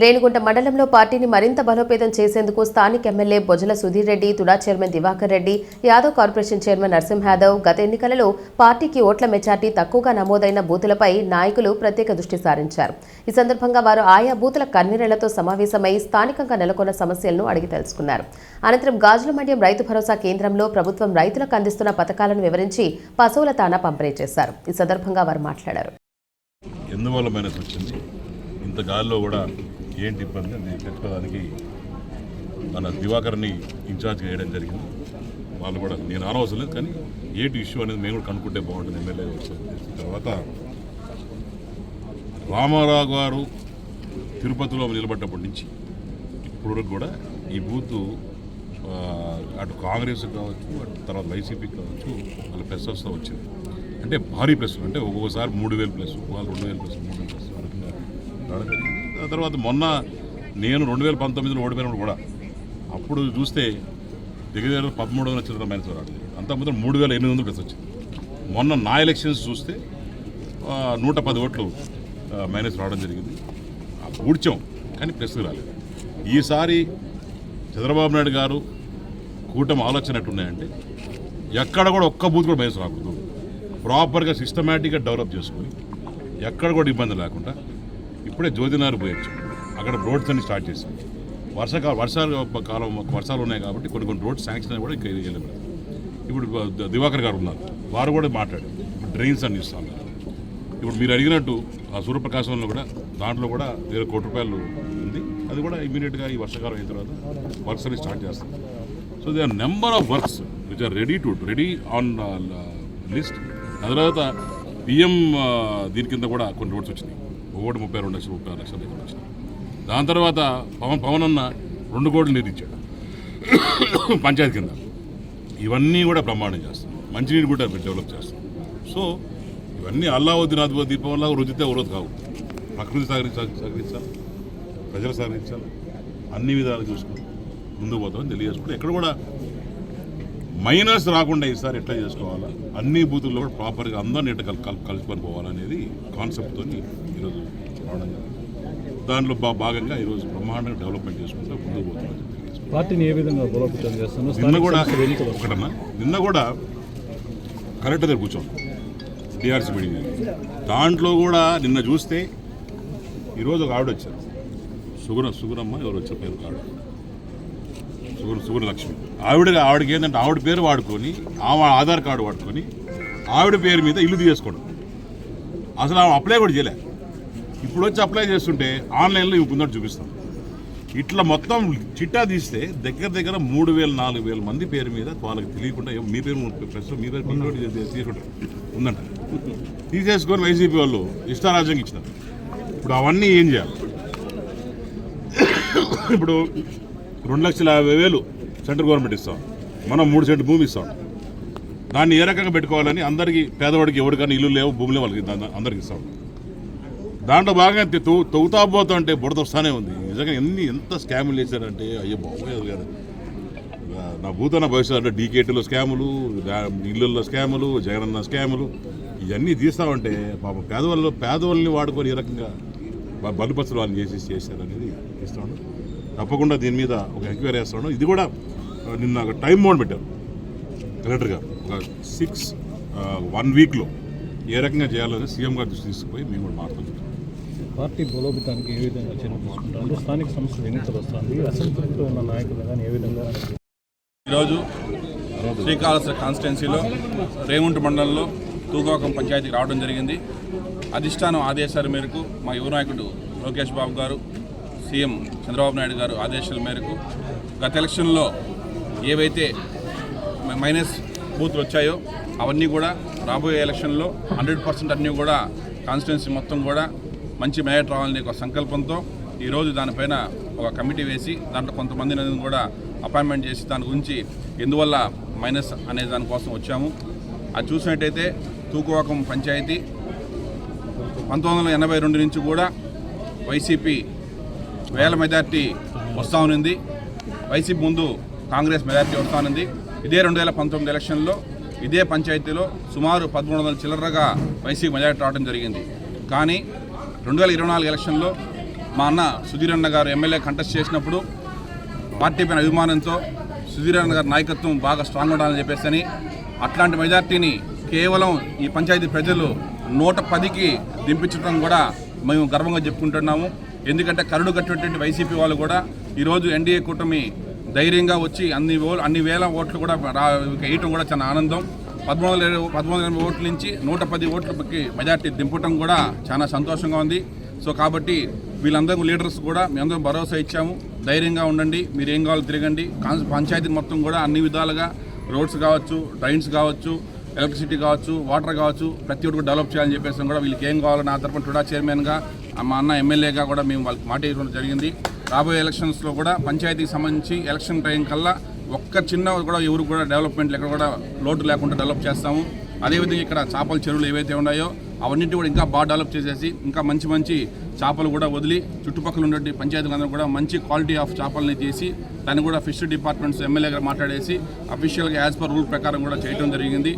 రేణిగుంట మండలంలో పార్టీని మరింత బలోపేతం చేసేందుకు స్థానిక MLA Bojjala Sudheer Reddy TUDA chairman Divakar Reddy Yadav corporation chairman Narasimha Yadav గత ఎన్నికలలో పార్టీకి ఓట్ల మెజార్టీ తక్కువగా నమోదైన బూతులపై నాయకులు ప్రత్యేక దృష్టి సారించారు. ఈ సందర్భంగా వారు ఆయా బూతుల కన్వీనర్లతో సమావేశమై స్థానికంగా నెలకొన్న సమస్యలను అడిగి తెలుసుకున్నారు. అనంతరం గాజుల మండ్యం రైతు భరోసా కేంద్రంలో ప్రభుత్వం రైతులకు అందిస్తున్న పథకాలను వివరించి పశువుల తానా పంపిణీ చేశారు. ఈ సందర్భంగా వారు మాట్లాడారు. ఎందువల్ల మైనస్ వచ్చింది? ఇంత గాల్లో కూడా ఏంటి ఇబ్బంది అది తెలుసుకోవడానికి మన దివాకర్ని ఇన్ఛార్జ్ వేయడం జరిగింది. వాళ్ళు కూడా నేను అనవసరం లేదు కానీ ఏంటి ఇష్యూ అనేది మేము కూడా కనుక్కుంటే బాగుంటుంది ఎమ్మెల్యే తర్వాత రామారావు గారు తిరుపతిలో నిలబడ్డప్పటి నుంచి ఇప్పుడు కూడా ఈ బూత్ అటు కాంగ్రెస్ కావచ్చు అటు తర్వాత వైసీపీకి కావచ్చు వాళ్ళ ప్లస్ వస్తూ వచ్చింది. అంటే భారీ ప్లస్ అంటే ఒక్కొక్కసారి మూడు వేలు ప్లస్ వాళ్ళు రెండు వేలు ప్లస్ మూడు వేలు ప్లస్ రావడం జరిగింది. తర్వాత మొన్న నేను రెండు వేల పంతొమ్మిదిలో ఓడిపోయినప్పుడు కూడా అప్పుడు చూస్తే దగ్గర పదమూడు వందల చిల్లర మైనస్ రావడం అంత మూడు వేల ఎనిమిది వందలు ప్లస్ వచ్చింది. మొన్న నా ఎలక్షన్స్ చూస్తే నూట పది ఓట్లు మైనస్ రావడం జరిగింది. ఊడ్చాం కానీ ప్లస్ రాలేదు. ఈసారి చంద్రబాబు నాయుడు గారు కూటమి ఆలోచన ఎట్టున్నాయంటే ఎక్కడ కూడా ఒక్క బూత్ కూడా మైనస్ రాకూడదు. ప్రాపర్గా సిస్టమేటిక్గా డెవలప్ చేసుకొని ఎక్కడ కూడా ఇబ్బంది లేకుండా ఇప్పుడే జ్యోతినారు పోయొచ్చు. అక్కడ రోడ్స్ అన్ని స్టార్ట్ చేసాం వర్షాకాలం వర్షాలు కాలం వర్షాలు ఉన్నాయి కాబట్టి కొన్ని కొన్ని రోడ్స్ శాంక్షన్ కూడా ఇక్కడ వెళ్ళలేదు ఇప్పుడు దివాకర్ గారు ఉన్నారు. వారు కూడా మాట్లాడారు. డ్రైన్స్ అన్ని ఇస్తాం ఇప్పుడు మీరు అడిగినట్టు ఆ సూర్యప్రకాశంలో కూడా దాంట్లో కూడా వేరే కోటి రూపాయలు ఉంది. అది కూడా ఇమీడియట్గా ఈ వర్షాకాలం అయిన తర్వాత వర్క్స్ అన్ని స్టార్ట్ చేస్తాం. So they are number of works which are ready to ready on list. ఆ తర్వాత పిఎం దీని కింద కూడా కొన్ని రోడ్స్ వచ్చినాయి. ఒకటి ముప్పై రెండు లక్షలు ముప్పై ఆరు లక్షలు దగ్గర వచ్చినాయి. దాని తర్వాత పవన్ పవన్ అన్న రెండు కోట్లు నిధించాడు. పంచాయతీ కింద. ఇవన్నీ కూడా బ్రహ్మాండం చేస్తాం మంచినీరు కూడా డెవలప్ చేస్తాం సో ఇవన్నీ అల్లావుద్దీన్ అద్భుత దీపం వల్ల రుచితే ఉరదు కావు. ప్రకృతి సహకరించాలి సహకరించాలి. ప్రజలు సహకరించాలి. అన్ని విధాలు చూసుకుని ముందుకు పోతామని తెలియజేసుకుంటే ఎక్కడ కూడా మైనస్ రాకుండా ఈసారి ఎట్లా చేసుకోవాలా? అన్ని బూతుల్లో కూడా ప్రాపర్గా అందరిని ఎట్లా కల్ కల్ పోవాలనేది కాన్సెప్ట్తో దాంట్లో బా భాగంగా ఈరోజు బ్రహ్మాండంగా డెవలప్మెంట్ చేసుకుంటూ ముందుకు తెలియజేసుకుంటాం. పార్టీని ఏ విధంగా బలోపేతం చేస్తాను నిన్న కూడా ఒకటన్నా నిన్న కూడా కరెక్ట్ దగ్గర కూర్చోం టీఆర్సీ మీటింగ్. దాంట్లో కూడా నిన్న చూస్తే ఈరోజు ఒక ఆవిడ వచ్చారు. సుగుణ సుగుణమ్మ ఎవరు వచ్చారు పేరు ఆవిడ. సుగుణ సుగుణ లక్ష్మి ఆవిడ ఆవిడకి ఏంటంటే ఆవిడ పేరు వాడుకొని ఆమె ఆధార్ కార్డు వాడుకొని ఆవిడ పేరు మీద ఇల్లు తీసుకోవడం అసలు ఆమె అప్లై కూడా చేయలే. ఇప్పుడు వచ్చి అప్లై చేస్తుంటే ఆన్లైన్లో ఇవి ముందట చూపిస్తాం. ఇట్లా మొత్తం చిట్టా తీస్తే దగ్గర దగ్గర మూడు వేల నాలుగు వేల మంది పేరు మీద వాళ్ళకి తెలియకుండా మీ పేరు ప్రస్తుతం మీ పేరు తీసుకుంటారు. ఉందంట. తీసేసుకొని వైసీపీ వాళ్ళు ఇష్టారాజ్యంగా ఇచ్చినారు. ఇప్పుడు అవన్నీ ఏం చేయాలి? ఇప్పుడు రెండు లక్షల యాభై వేలు సెంట్రల్ గవర్నమెంట్ ఇస్తాం. మనం మూడు సెంటు భూమి ఇస్తాం. దాన్ని ఏ రకంగా పెట్టుకోవాలని అందరికీ పేదవాడికి ఎవరికైనా ఇల్లు లేవు భూమి లేవు వాళ్ళకి అందరికి ఇస్తాం. దాంట్లో బాగా తె- తవ్వు- తవ్వుతా పోతా అంటే బుడత వస్తానే ఉంది. నిజంగా ఎన్ని ఎంత స్కాములు చేశారంటే అయ్యో బాగోలేదు కదా. నా- నా భూతన భవిష్యత్తు అంటే డీకేటీలో స్కాములు దా- ఇళ్ళల్లో స్కాములు జగనన్న స్కాములు ఇవన్నీ తీస్తామంటే పాప పేదవాళ్ళు పేదవాళ్ళని వాడుకొని ఈ రకంగా బ- వాళ్ళని చేసి చేశారనేది ఇస్తాను తప్పకుండా దీని మీద ఒక ఎంక్వైరీ చేస్తాను ఇది కూడా నిన్న ఒక టైం మోడ్ పెట్టారు కలెక్టర్ గారు ఒక సిక్స్ వన్ వీక్లో ఏ రకంగా చేయాలని సీఎం గారు దృష్టి తీసుకుపోయి మేము కూడా మాట్లాడుతున్నాం పార్టీ బలోపేతానికి ఏ విధంగా చర్యలు తీసుకుంటారు? స్థానిక సంస్థలు ఎన్నికలు వస్తుంది అసంతృప్తితో ఉన్న నాయకులు కానీ ఏ విధంగా? ఈరోజు శ్రీకాళహస్త్ర కాన్స్టిట్యున్సీలో రేగుంట మండలంలో తూగోకం పంచాయతీకి రావడం జరిగింది. అధిష్టానం ఆదేశాల మేరకు మా యువ నాయకుడు లోకేష్ బాబు గారు సీఎం చంద్రబాబు నాయుడు గారు ఆదేశాల మేరకు గత ఎలక్షన్లో ఏవైతే మైనస్ బూత్లు వచ్చాయో అవన్నీ కూడా రాబోయే ఎలక్షన్లో హండ్రెడ్ పర్సెంట్ అన్నీ కూడా కాన్స్టిట్యున్సీ మొత్తం కూడా మంచి మేయట్ రావాలని ఒక సంకల్పంతో ఈరోజు దానిపైన ఒక కమిటీ వేసి దాంట్లో కొంతమందిని కూడా అపాయింట్మెంట్ చేసి దాని గురించి ఎందువల్ల మైనస్ అనే దానికోసం వచ్చాము. అది చూసినట్టయితే తూకువాకం పంచాయతీ పంతొమ్మిది వందల ఎనభై రెండు నుంచి కూడా వైసీపీ వేల మెజార్టీ వస్తూ ఉన్నింది వైసీపీ ముందు కాంగ్రెస్ మెజార్టీ వస్తూ ఉన్నింది ఇదే రెండు వేల పంతొమ్మిది ఎలక్షన్లో ఇదే పంచాయతీలో సుమారు పదమూడు వందల చిల్లరగా వైసీపీ మెజార్టీ రావడం జరిగింది. కానీ రెండు వేల ఇరవై నాలుగు ఎలక్షన్లో మా అన్న సుధీరన్న గారు ఎమ్మెల్యే కంటెస్ట్ చేసినప్పుడు పార్టీ పైన అభిమానంతో సుధీరన్న గారి నాయకత్వం బాగా స్ట్రాంగ్ ఉండాలని చెప్పేసి అని అట్లాంటి మెజార్టీని కేవలం ఈ పంచాయతీ ప్రజలు నూట పదికి దింపించడం కూడా మేము గర్వంగా చెప్పుకుంటున్నాము. ఎందుకంటే కరుడు కట్టినటువంటి వైసీపీ వాళ్ళు కూడా ఈరోజు ఎన్డీఏ కూటమి ధైర్యంగా వచ్చి అన్ని ఓ అన్ని వేల ఓట్లు కూడా వేయటం కూడా చాలా ఆనందం. పదమూడు వందల పదమూడు వందల ఎనభై ఓట్ల నుంచి నూట పది ఓట్లకి మెజార్టీ దింపటం కూడా చాలా సంతోషంగా ఉంది. సో కాబట్టి వీళ్ళందరూ లీడర్స్ కూడా మేమందరం భరోసా ఇచ్చాము. ధైర్యంగా ఉండండి. మీరు ఏం కావాలో తిరగండి. పంచాయతీ మొత్తం కూడా అన్ని విధాలుగా రోడ్స్ కావచ్చు డ్రైన్స్ కావచ్చు ఎలక్ట్రిసిటీ కావచ్చు వాటర్ కావచ్చు ప్రతి ఒక్కటి డెవలప్ చేయాలని చెప్పేసి కూడా వీళ్ళకి ఏం కావాలో నా తరపున టుడా చైర్మన్గా మా అన్న ఎమ్మెల్యేగా కూడా మేము వాళ్ళకి మాట ఇవ్వడం జరిగింది. రాబోయే ఎలక్షన్స్లో కూడా పంచాయతీకి సంబంధించి ఎలక్షన్ టైం కల్లా ఒక్క చిన్న కూడా ఎవరు కూడా డెవలప్మెంట్ ఎక్కడ కూడా లోటు లేకుండా డెవలప్ చేస్తాము. అదేవిధంగా ఇక్కడ చేపల చెరువులు ఏవైతే ఉన్నాయో అవన్నింటి కూడా ఇంకా బాగా డెవలప్ చేసేసి ఇంకా మంచి మంచి చేపలు కూడా వదిలి చుట్టుపక్కల ఉన్నటువంటి పంచాయతీలందరూ కూడా మంచి క్వాలిటీ ఆఫ్ చేపలని తీసి దాన్ని కూడా ఫిష్ డిపార్ట్మెంట్స్ ఎమ్మెల్యే గారు మాట్లాడేసి అఫీషియల్గా యాజ్ పర్ రూల్ ప్రకారం కూడా చేయడం జరిగింది.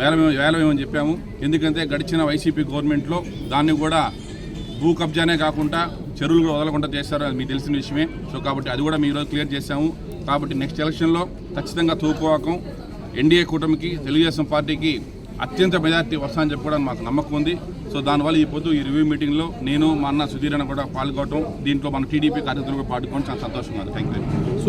వేలమేమో వేలమేమని చెప్పాము. ఎందుకంటే గడిచిన వైసీపీ గవర్నమెంట్లో దాన్ని కూడా భూ కబ్జానే కాకుండా చెరువులు కూడా వదలకుండా చేస్తారు అది మీకు తెలిసిన విషయమే. సో కాబట్టి అది కూడా మీ ఈరోజు క్లియర్ చేశాము. కాబట్టి నెక్స్ట్ ఎలక్షన్లో ఖచ్చితంగా తూపువాకం ఎన్డీఏ కూటమికి తెలుగుదేశం పార్టీకి అత్యంత మెజార్టీ వస్తామని చెప్పడం మాకు నమ్మకం ఉంది. సో దానివల్ల ఈ పొద్దు ఈ రివ్యూ మీటింగ్లో నేను మా అన్న సుధీర్ కూడా పాల్గొనడం దీంట్లో మన టీడీపీ కార్యకర్తలు కూడా పాల్గొనడం చాలా సంతోషంగా ఉంది. Thank you